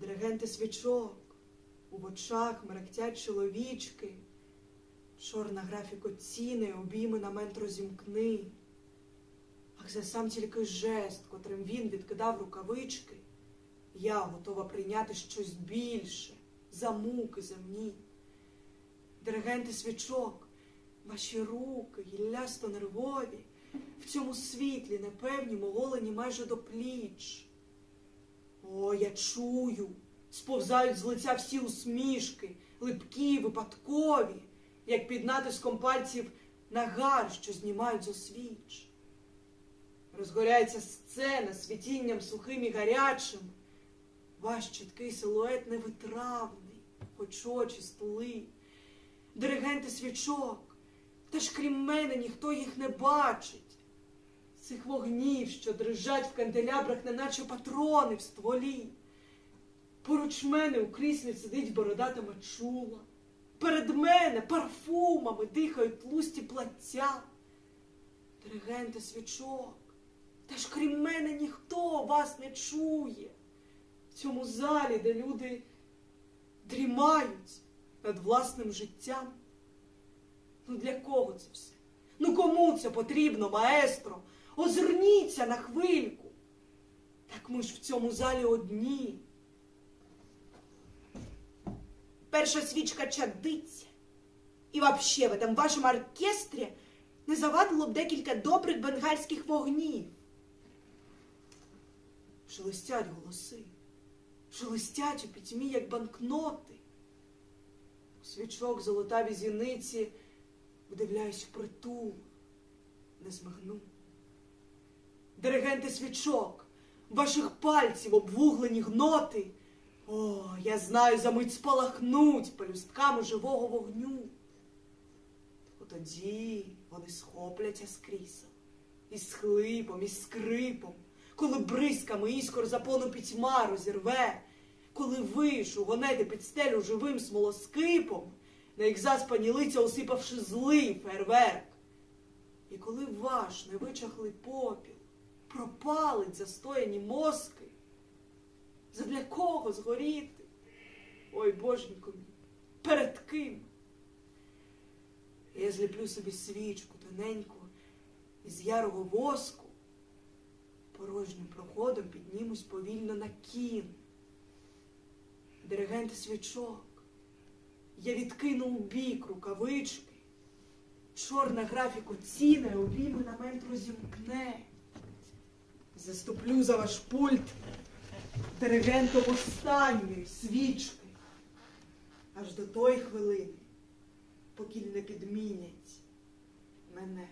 Диригенти свічок, у очах мерехтять чоловічки, чорна графіко ціни, обійми на мент розімкни. Ах, це сам тільки жест, котрим він відкидав рукавички. Я готова прийняти щось більше за муки земні. Диригенти свічок, ваші руки, гіллясто нервові, в цьому світлі непевні, моголені майже до пліч. О, я чую, сповзають з лиця всі усмішки, липкі, випадкові, як під натиском пальців нагар, що знімають з освіч. Розгоряється сцена світінням сухим і гарячим. Ваш чіткий силует невитравний, хоч очі стули. Диригенти свічок, та ж крім мене ніхто їх не бачить. Цих вогнів, що дрижать в канделябрах, неначе патрони в стволі. Поруч мене у кріслі сидить бородата мачула. Перед мене парфумами дихають тлусті плаття. Диригенти свічок, та ж крім мене ніхто вас не чує. В цьому залі, де люди дрімають над власним життям. Ну для кого це все? Ну кому це потрібно, маестро? Озирніться на хвильку. Так ми ж в цьому залі одні. Перша свічка чадиться. І вообще в этом вашому оркестрі не завадило б декілька добрих бенгальських вогнів. Шелестять голоси, шелестять у пітьмі, як банкноти. У свічок золотаві зіниці вдивляюсь впритул, не змигну. Диригенти свічок, ваших пальців обвуглені гноти. О, я знаю, за мить спалахнуть пелюстками живого вогню. Тоді вони схопляться з із хлипом, із скрипом, коли бризками іскор заполу пітьма розірве, коли ви шугонете під стелю живим смолоскипом, на їх заспані лиця усипавши злий фейерверк. І коли ваш невичахлий попіл пропалить застояні мозки, задля кого згоріти? Ой, боженько мій, перед ким? Я зліплю собі свічку тоненьку із ярого воску, порожнім проходом піднімусь повільно на кін. Диригенти свічок, я відкину у бік рукавички, чорна графіку ціни обійми на мент розімкне. Заступлю за ваш пульт диригентом останньої свічки. Аж до тої хвилини покіль не підмінять мене.